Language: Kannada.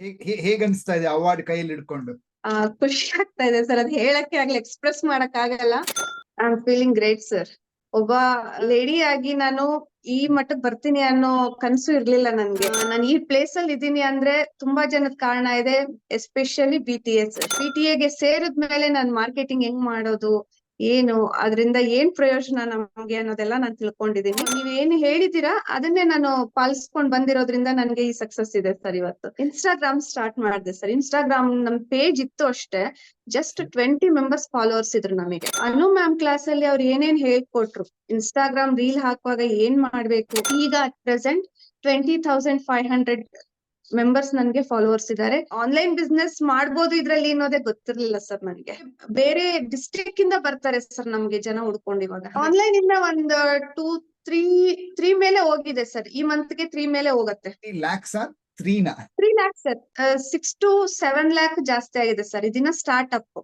ಹೇಗ್- ಹೇ- ಹೇಗ್ ಅನ್ಸ್ತಾ ಇದೆ ಅವಾರ್ಡ್ ಕೈಯಲ್ಲಿ ಹಿಡ್ಕೊಂಡು? ಆ ಖುಷಿ ಆಗ್ತಾ ಇದೆ ಸರ್. ಅದ್ ಹೇಳಕ್ಕೆ ಆಗ್ಲಿ ಎಕ್ಸ್ಪ್ರೆಸ್ ಮಾಡಕ್ ಆಗಲ್ಲ. I am feeling great sir ಒಬ್ಬ ಲೇಡಿ ಆಗಿ ನಾನು ಈ ಮಟ್ಟಕ್ ಬರ್ತೀನಿ ಅನ್ನೋ ಕನ್ಸು ಇರ್ಲಿಲ್ಲ ನನ್ಗೆ. ನಾನು ಈ ಪ್ಲೇಸ್ ಅಲ್ಲಿ ಇದೀನಿ ಅಂದ್ರೆ ತುಂಬಾ ಜನದ ಕಾರಣ ಇದೆ especially B T S B T ಎಗೆ ಸೇರಿದ್ಮೇಲೆ ನಾನ್ ಮಾರ್ಕೆಟಿಂಗ್ ಹೆಂಗ್ ಮಾಡೋದು? ಏನು, ಅದರಿಂದ ಏನ್ ಪ್ರಯೋಜನ ನಮ್ಗೆ ಅನ್ನೋದೆಲ್ಲ ನಾನು ತಿಳ್ಕೊಂಡಿದ್ದೀನಿ. ನೀವ್ ಏನ್ ಹೇಳಿದೀರಾ ಅದನ್ನೇ ನಾನು ಪಾಲಿಸ್ಕೊಂಡ್ ಬಂದಿರೋದ್ರಿಂದ ನನ್ಗೆ ಈ ಸಕ್ಸಸ್ ಇದೆ ಸರ್ ಇವತ್ತು. ಇನ್ಸ್ಟಾಗ್ರಾಮ್ ಸ್ಟಾರ್ಟ್ ಮಾಡಿದೆ ಸರ್. ಇನ್ಸ್ಟಾಗ್ರಾಮ್ ನಮ್ ಪೇಜ್ ಇತ್ತು ಅಷ್ಟೇ. ಜಸ್ಟ್ ಟ್ವೆಂಟಿ ಮೆಂಬರ್ಸ್ ಫಾಲೋವರ್ಸ್ ಇದ್ರು ನಮಗೆ. ಅನು ಮ್ಯಾಮ್ ಕ್ಲಾಸ್ ಅಲ್ಲಿ ಅವ್ರು ಏನೇನ್ ಹೇಳ್ಕೊಟ್ರು ಇನ್ಸ್ಟಾಗ್ರಾಮ್ ರೀಲ್ ಹಾಕುವಾಗ ಏನ್ ಮಾಡ್ಬೇಕು? ಈಗ at present twenty thousand five hundred members ನನ್ಗೆ ಫಾಲೋವರ್ಸ್ ಇದ್ದಾರೆ ಆನ್ಲೈನ್ ಬಿಸ್ನೆಸ್ ಮಾಡ್ಬೋದು ಇದ್ರಲ್ಲಿ ಅನ್ನೋದೇ ಗೊತ್ತಿರ್ಲಿಲ್ಲ ಸರ್ ನನಗೆ. ಬೇರೆ ಡಿಸ್ಟ್ರಿಕ್ಟ್ ಇಂದ ಬರ್ತಾರೆ ಸರ್ ನಮ್ಗೆ ಜನ ಹುಡ್ಕೊಂಡು ಇವಾಗ. ಆನ್ಲೈನ್ ಇಂದ ಒಂದ್ ಟೂ ತ್ರೀ ತ್ರೀ ಮೇಲೆ ಹೋಗಿದೆ ಸರ್ ಈ ಮಂತ್ಗೆ ತ್ರೀ ಮೇಲೆ ಹೋಗತ್ತೆ. Lakhs three lakh sir six to seven lakh ಜಾಸ್ತಿ ಆಗಿದೆ ಸರ್ ಇದನ್ನ ಸ್ಟಾರ್ಟ್ ಅಪ್